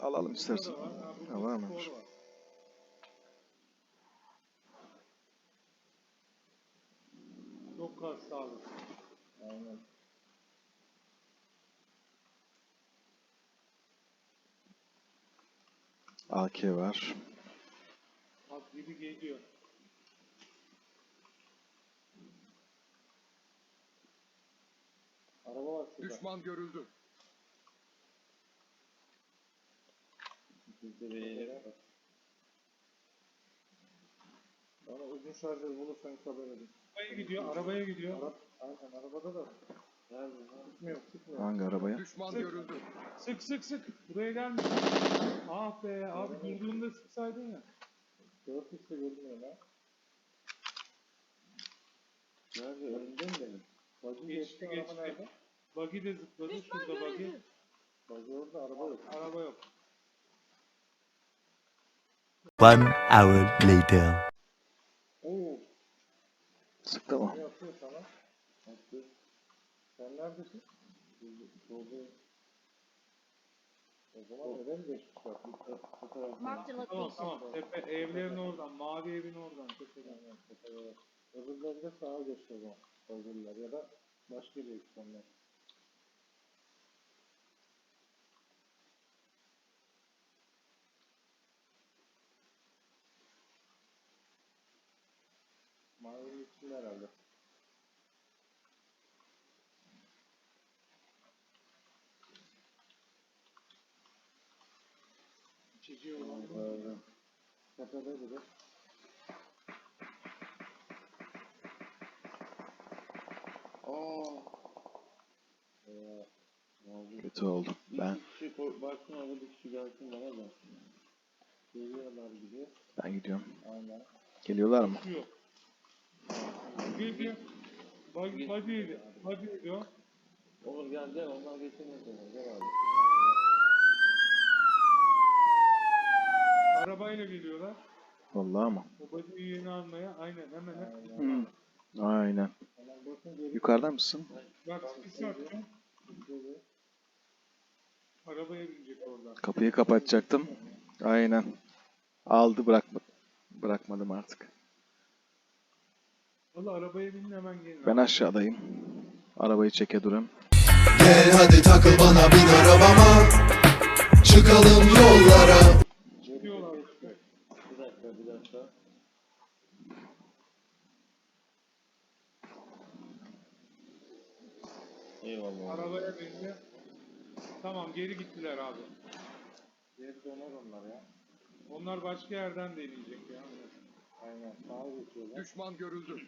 Alalım istersen. Ha, var mı? Çok kas sağlıklı. Aynen. AK var. Bak gibi geliyor. Araba var şurada. Düşman görüldü. Bak. Bana uzun şarjör bulursan haber edin. Arabaya gidiyor, arabaya gidiyor. Arap, aynen arabada da. Nerede? Sıkmıyor, sıkmıyor. Hangi arabaya? Düşman Sık. görüldü. Sık sık sık. Buraya gelme. Ah be abi durduğunda sıksaydın ya. Dört üstte görünmüyor lan. Nerede? Önünde mi benim? Bacı Geçti, geçti? Buggy de zıpladı. Şurada buggy. Bacı orada, araba yok. Araba yok. One hour later. Oo, Sıktı mı? ne yapıyor sana? Attı. Sen neredesin? Solda. O zaman neden geçmişler? Bu bu. Marked a Tamam location. tamam. Tepe evlerin oradan. Mavi evin oradan. Tepeden. Aynen, tepede. Öbürleri de sağa geçti o zaman. Öbürler ya da başka bir eksenler. Mavinin içinde herhalde. Öyle. Tepede bir oldu? Kötü oldu. Ben Bir kişi baksın orada bir kişi gelsin bana da. Geliyorlar gibi. ben gidiyorum. Aynen. Geliyorlar mı? Yok. Bir bir. Buggy, buggy, buggy diyor. Olur gel gel onlar seni. Gel abi. Arabayla geliyorlar. Vallahi mı? Buggy'yi yeni almaya. Aynen hemen hemen. Aynen. Hı. Aynen. Yukarıda mısın? Bak atacağım. Geri. Arabaya binecek oradan. Kapıyı kapatacaktım. Aynen. Aldı bırakma. Bırakmadım artık. Valla arabaya binin hemen gelin. Ben aşağıdayım. Arabayı çeke durayım. Gel hadi takıl bana bin arabama Çıkalım yollara dakika bir dakika. Eyvallah. Arabaya bindi. Tamam geri gittiler abi. Geri döner onlar ya. Onlar başka yerden deneyecek ya. Aynen. Sağa geçiyorlar. Düşman görüldü.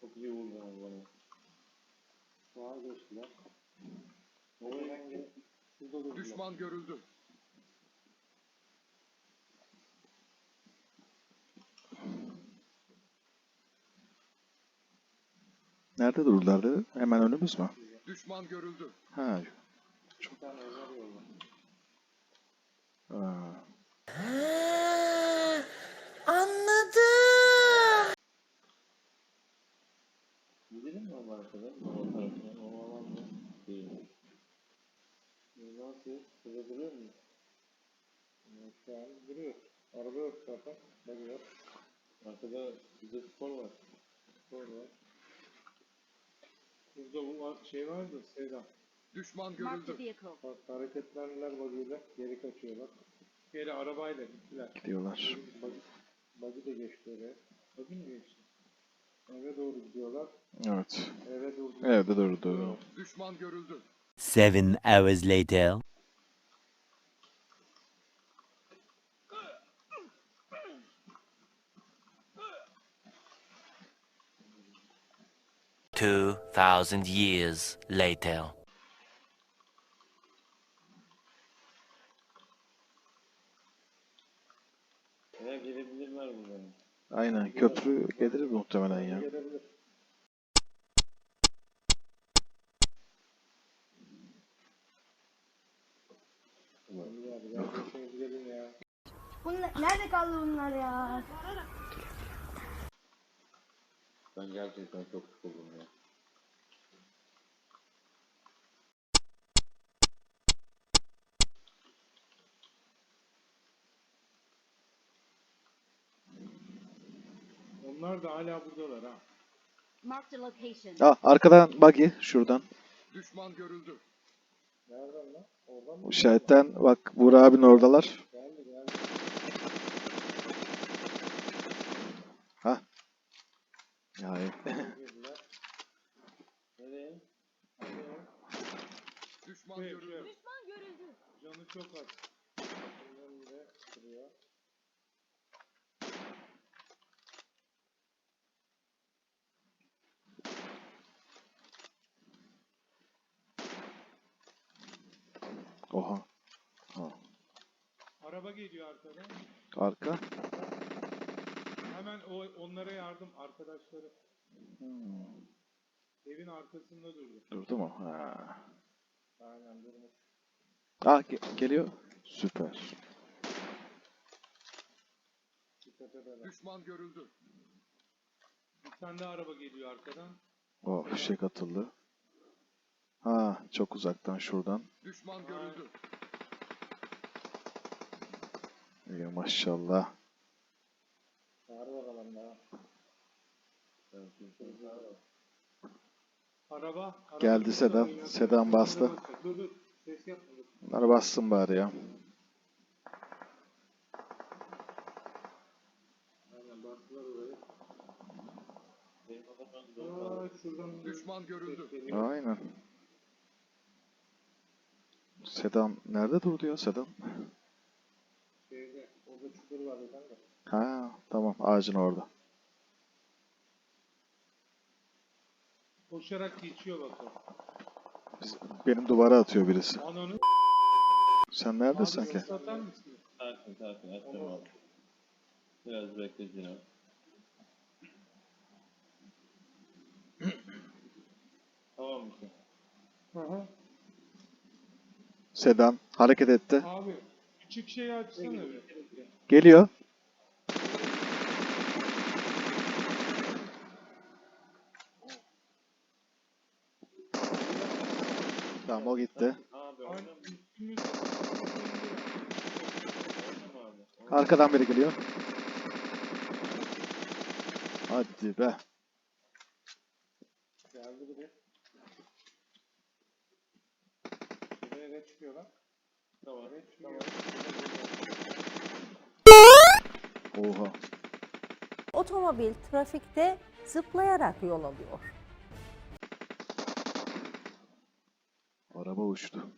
Çok iyi vurdun bana. Sağa geçtiler. Şurada durdular. Düşman görüldü. Nerede durdular dedi? Hemen önümüz mü? Düşman görüldü. Ha. Yolda. ha. Gidelim mi ama arkada? Baba tarafına. O alan mı? Değil. Nasıl? Şurada duruyor mu? Evet, Şu an duruyor. Araba yok zaten. Bagi yok. Arkada bizde spor var. Spor var. Burada bu var- şey var da Seyda. Düşman Marked a görüldü. vehicle. Bak hareketlendiler bagiyle. Geri kaçıyorlar. Geri arabayla gittiler. Gidiyorlar. Bagi, bagi de geçti oraya. Bagi mi geçti? Eve doğru gidiyorlar. Evet. Eve doğru Evde durdu. Düşman görüldü. Seven hours later. Two thousand years later. Veya gelebilirler buradan. Aynen. Köprü gelir muhtemelen ya. Gelebilir. Bunlar, nerede kaldı bunlar ya? Ben gerçekten çok sıkıldım ya. Onlar da hala buradalar ha. Ah arkadan buggy şuradan. Düşman görüldü. Nereden lan? Oradan mı? İşaretten bak Burak abin oradalar. Geldi geldi. Ha Girdiler. Nereye? Düşman Şuraya, görüldü. Düşman görüldü. Canı çok az. Önünde duruyor. Oha. Ha. Araba geliyor arkadan. Arka. Onlara yardım arkadaşları. Hmm. Evin arkasında durdu. Durdu mu? Ha. Aynen durmuş. Ah ge- geliyor. Süper. Düşman görüldü. Bir tane daha araba geliyor arkadan. Oh fişek atıldı. Ha çok uzaktan şuradan. Düşman görüldü. İyi maşallah. Var bakalım daha. Araba. araba Geldi Sedan. Sedan bastı. Araba- Dur dur. Ses yapma. dur. Bunları bassın bari ya. Aynen bastılar orayı. Benim adamdan dön. Aa, şuradan Düşman görüldü. Aynen. Sedan nerede durdu ya Sedan? Şeyde, orada çukur var. Ha tamam ağacın orada. Koşarak geçiyor bak o. Biz- benim duvara atıyor birisi. Ananı Sen neredesin abi ki? ses atar mısın? Sakin sakin açacağım abi. Biraz bekleyeceğim. tamam mısın? Hı hı. Sedan hareket etti. Abi küçük şeyi açsana bir. Geliyor. Tamam o gitti. Arkadan biri geliyor. Hadi be. Geldi biri. Buraya ne çıkıyor lan? Tamam. Çıkıyor? Oha. Otomobil trafikte zıplayarak yol alıyor. Araba uçtu.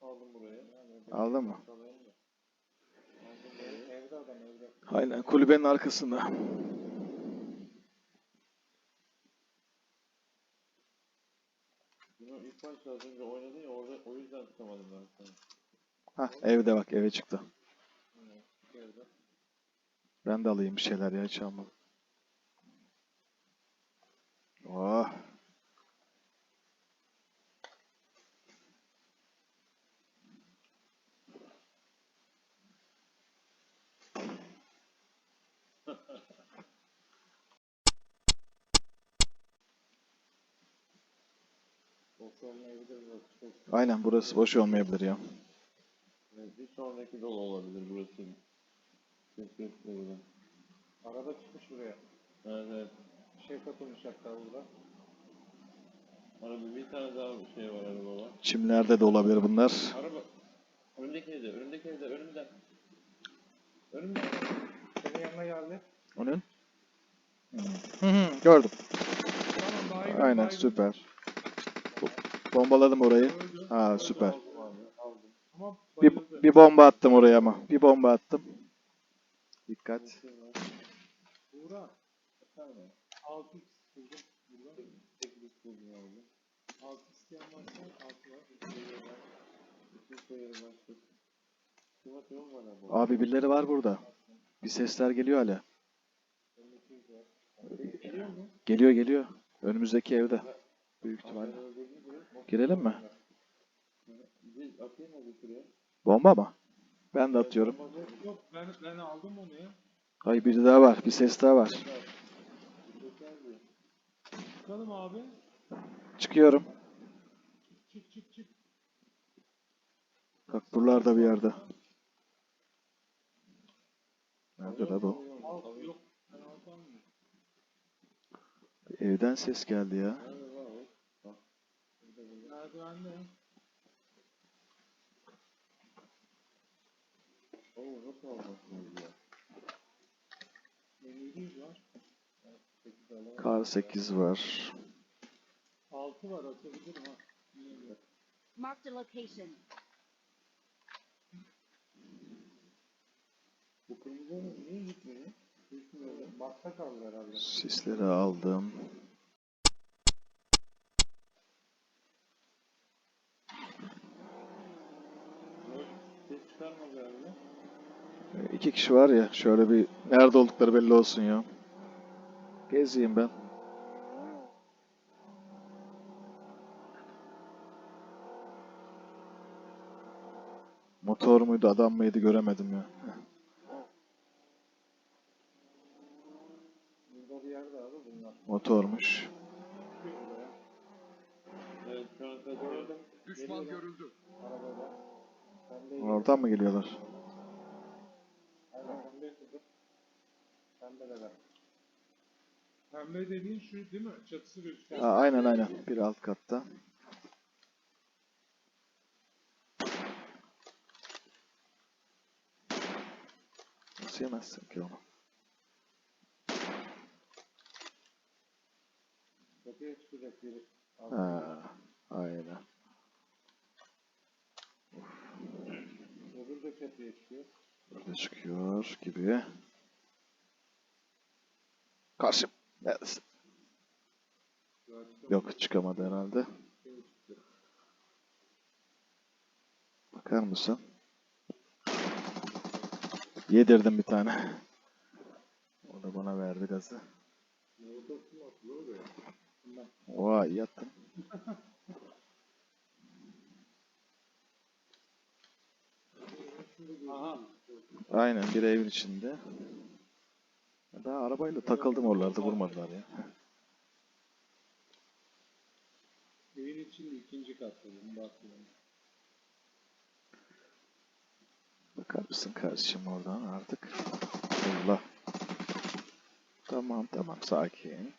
Aldım burayı. Aldın mı? Evde adam evde. Aynen kulübenin arkasında. Bunu ilk başta az önce oynadın ya orada o yüzden tutamadım ben sana. Hah evde bak eve çıktı. Evde. Ben de alayım bir şeyler ya hiç almadım. Oh. Boş olmayabilir burası. Çok Aynen burası boş olmayabilir ya. Evet, bir sonraki dolu olabilir burası. Gösteriyor. Araba çıkmış buraya. Evet evet. Bir şey katılmış hatta burada. Araba bir tane daha bir şey var araba var. Çimlerde de olabilir bunlar. Araba. Önündeki evde, önündeki evde, önümden. Önümden. Senin yanına geldi. Onun? Hı hı, gördüm. Tamam baygın Aynen baygın. süper. Bo- Bombaladım orayı. Ha süper. Bir, bir bomba attım oraya ama. Bir bomba attım. Dikkat. Buğra. Efendim, 6 buldum. Burada. teknik buldum abi. 6 isteyen varsa 6 var. Bütün sayıları başladı. Kim atıyor mu bana bu? Abi birileri var burada. Bir sesler geliyor hala. Geliyor geliyor. Önümüzdeki evde. Büyük ihtimalle. Girelim mi? Bomba mı? Ben de atıyorum. Yok ben, ben aldım onu ya. Hayır biri daha var. Bir ses daha var. Çıkalım abi. Çıkıyorum. Çık çık çık. Bak buralarda bir yerde. Nerede la bu? Evden ses geldi ya. Merdivende. Oo nasıl almasınız ya? M700 var. Kar 8 var. 6 var atabilirim ha. Marked a location. Bu kırmızı niye gitmiyor? Gitmiyor. Bakta kaldı herhalde. Sisleri aldım. Yok, Ses çıkarmadı herhalde. Ee, İki kişi var ya. Şöyle bir nerede oldukları belli olsun ya. Gezeyim ben. Motor muydu adam mıydı göremedim ya. Motormuş. Düşman görüldü. Oradan mı geliyorlar? Aynen pembe kızım. Pembeler. Pembe dediğin şu değil mi? Çatısı gözüküyor. Aa, aynen aynen. Bir alt katta. Nasıl yemezsin ki onu? Kapıya çıkacak biri. Ha, aynen. Öbür de çatıya çıkıyor. Burada çıkıyor gibi. Karşım. Neredesin? Yok çıkamadı herhalde. Bakar mısın? Yedirdim bir tane. O da bana verdi gazı. Vay yattım. Aha. Aynen bir evin içinde. Daha arabayla takıldım oralarda vurmadılar ya. Evin içinde ikinci katta. Bunu bakıyorum. Bakar mısın kardeşim oradan artık? Allah. Tamam tamam sakin.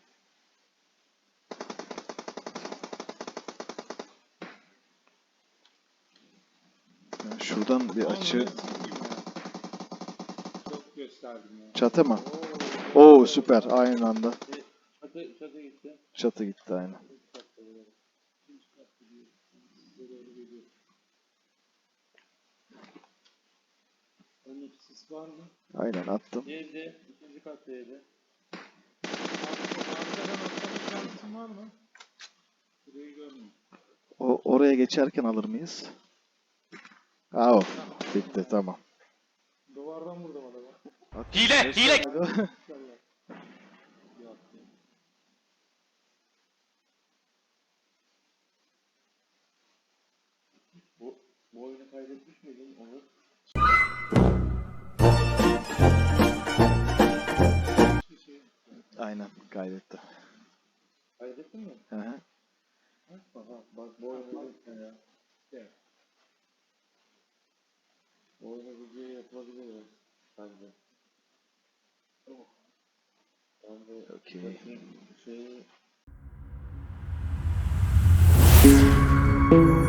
Ben şuradan bir açı. Ananı sikeyim ya. Çok gösterdim ya. Çatı mı? Oo, süper aynı anda. Çatı, çatı gitti. Çatı gitti sis var mı? Aynen attım. Yedi. ikinci katta yedi. Arkadan atlama şansın var mı? Burayı görmüyorum. O oraya geçerken alır mıyız? O. Bitti tamam. Adamı. Hile, hile. Bu, bu oyunu kaydetmiş miydin şey. Aynen kaydetti. Kaydettin mi? Hı hı. Aha bak bu oyunu ya. Evet. Bu oyunu yapılabilir bence. okay. Mm-hmm.